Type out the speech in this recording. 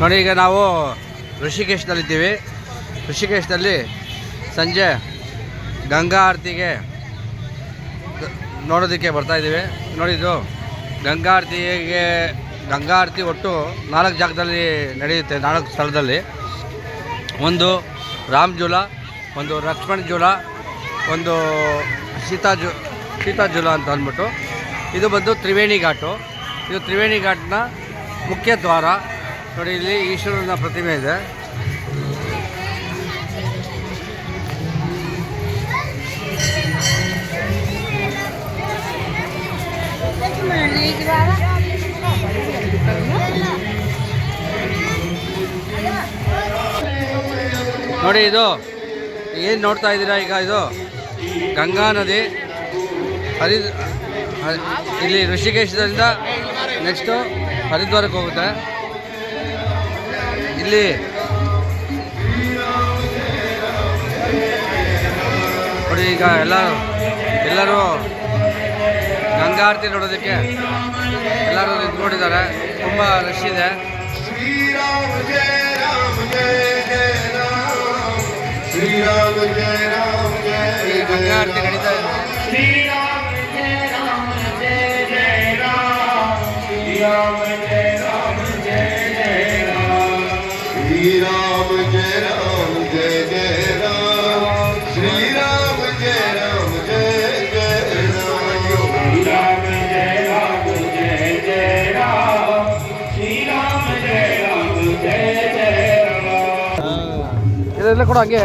ನೋಡಿ, ಈಗ ನಾವು ಋಷಿಕೇಶದಲ್ಲಿದ್ದೀವಿ ಋಷಿಕೇಶದಲ್ಲಿ ಸಂಜೆ ಗಂಗಾ ಆರತಿಗೆ ನೋಡೋದಕ್ಕೆ ಬರ್ತಾ ಇದ್ದೀವಿ. ನೋಡಿ, ಇದು ಗಂಗಾ ಆರತಿಗೆ, ಗಂಗಾ ಆರತಿ ಒಟ್ಟು ನಾಲ್ಕು ಜಾಗದಲ್ಲಿ ನಡೆಯುತ್ತೆ, ನಾಲ್ಕು ಸ್ಥಳದಲ್ಲಿ. ಒಂದು ರಾಮ್ ಜೂಲ ಒಂದು ಲಕ್ಷ್ಮಣ್ ಜೂಲ, ಒಂದು ಸೀತಾ ಜು, ಸೀತಾ ಜೂಲ ಅಂತ ಅಂದ್ಬಿಟ್ಟು. ಇದು ಬಂದು ತ್ರಿವೇಣಿ ಘಾಟು. ಇದು ತ್ರಿವೇಣಿ ಘಾಟ್ನ ಮುಖ್ಯ ದ್ವಾರ. ನೋಡಿ, ಇಲ್ಲಿ ಈಶ್ವರನ ಪ್ರತಿಮೆ ಇದೆ. ನೋಡಿ, ಇದು ಏನು ನೋಡ್ತಾ ಇದ್ದೀರಾ ಈಗ ಇದು? ಗಂಗಾ ನದಿ. ಹರಿ ಇಲ್ಲಿ ಋಷಿಕೇಶದಿಂದ ನೆಕ್ಸ್ಟು ಹರಿದ್ವಾರಕ್ಕೆ ಹೋಗುತ್ತೆ. ಇಲ್ಲಿ. ನೋಡಿ ಈಗ ಎಲ್ಲರೂ ಎಲ್ಲರೂ ಗಂಗಾರತಿ ನೋಡೋದಕ್ಕೆ ಎಲ್ಲರೂ ನಿಂತ್ಕೊಂಡಿದ್ದಾರೆ. ತುಂಬ ರಶ್ ಇದೆ. ಗಂಗಾರತಿ ನಡೀತಾ ಇದೆ. ಇದೆಲ್ಲ ಕೂಡ ಹಂಗೆ